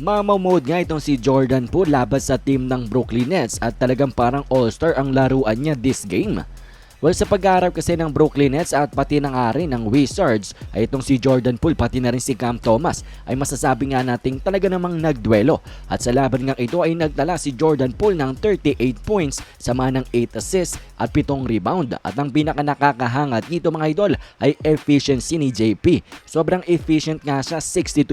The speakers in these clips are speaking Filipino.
Mama mode nga itong si Jordan Poole laban sa team ng Brooklyn Nets at talagang parang all-star ang laruan niya this game. Well, sa pag-aarap kasi ng Brooklyn Nets at pati ng ari ng Wizards ay itong si Jordan Poole pati na rin si Cam Thomas ay masasabi nga nating talaga namang nagduelo. At sa laban nga ito ay nagtala si Jordan Poole ng 38 points sama ng 8 assists at 7 rebound. At ang pinaka nakakahangat dito mga idol ay efficiency ni JP. Sobrang efficient nga siya 62%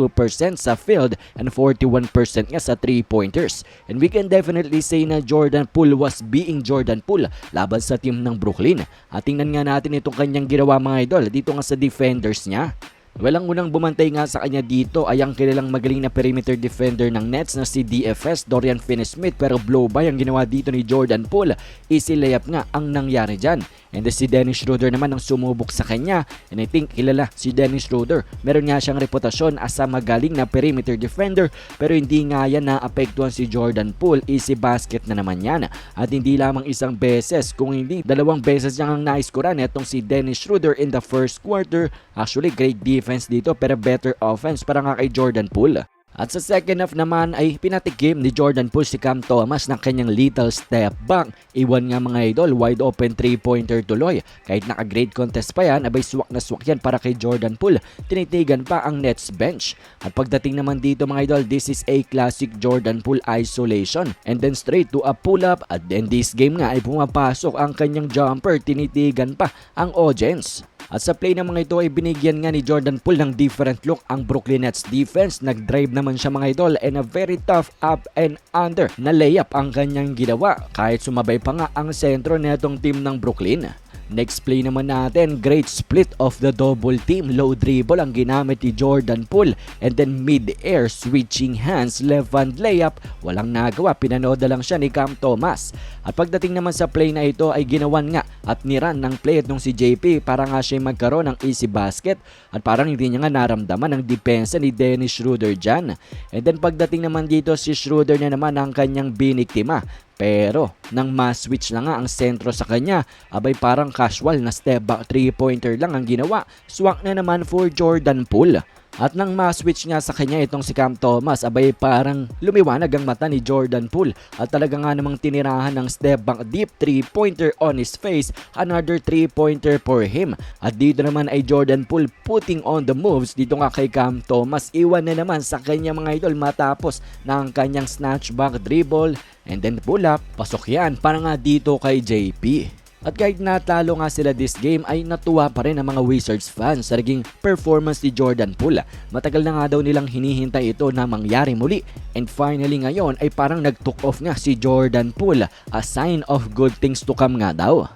sa field and 41% nga sa 3-pointers. And we can definitely say na Jordan Poole was being Jordan Poole laban sa team ng Brooklyn. At tingnan nga natin itong kanyang ginawa mga idol dito nga sa defenders niya. Walang unang bumantay nga sa kanya dito ay ang kilalang magaling na perimeter defender ng Nets na si DFS Dorian Finney-Smith pero blow by ang ginawa dito ni Jordan Poole. Easy layup nga ang nangyari dyan. And then si Dennis Schroeder naman ang sumubok sa kanya. And I think kilala si Dennis Schroeder. Meron nga siyang reputasyon as a magaling na perimeter defender pero hindi nga yan naapektuhan si Jordan Poole. Easy basket na naman yan. At hindi lamang isang beses kung hindi dalawang beses niyang ang naiskoran itong si Dennis Schroeder in the first quarter. Actually great defense dito pero better offense para nga kay Jordan Poole. At sa second half naman ay pinatikim ni Jordan Poole si Cam Thomas ng kanyang little step back. Iwan nga mga idol, wide open 3-pointer tuloy. Kahit naka-grade contest pa yan, abay swak na swak yan para kay Jordan Poole. Tinitigan pa ang Nets bench. At pagdating naman dito mga idol, this is a classic Jordan Poole isolation. And then straight to a pull-up. At then this game nga ay pumapasok ang kanyang jumper. Tinitigan pa ang audience. At sa play ng mga ito ay binigyan nga ni Jordan Poole ng different look ang Brooklyn Nets defense. Nag-drive naman siya mga idol and a very tough up and under na layup ang kanyang ginawa kahit sumabay pa nga ang sentro netong team ng Brooklyn. Next play naman natin, great split of the double team. Low dribble ang ginamit ni Jordan Poole and then mid-air switching hands, left hand layup. Walang nagawa, pinanood na lang siya ni Cam Thomas. At pagdating naman sa play na ito ay ginawan nga at niran ng play nung si JP para nga siya magkaroon ng easy basket at parang hindi niya nga naramdaman ang depensa ni Dennis Schroeder dyan. And then pagdating naman dito si Schroeder na naman ang kanyang biniktima. Pero nang ma-switch na nga ang sentro sa kanya, abay parang casual na step back 3-pointer lang ang ginawa. Swak na naman for Jordan Poole. At nang ma-switch nga sa kanya itong si Cam Thomas, abay parang lumiwanag ang mata ni Jordan Poole at talaga nga namang tinirahan ng step back deep 3-pointer on his face, another 3-pointer for him. At dito naman ay Jordan Poole putting on the moves dito nga kay Cam Thomas. Iwan na naman sa kanya mga idol matapos ng kanyang snatch back dribble and then pull up. Pasok yan para nga dito kay JP. At kahit natalo nga sila this game ay natuwa pa rin ang mga Wizards fans sa naging performance ni Jordan Poole. Matagal na nga daw nilang hinihintay ito na mangyari muli. And finally ngayon ay parang nag-took off nga si Jordan Poole. A sign of good things to come nga daw.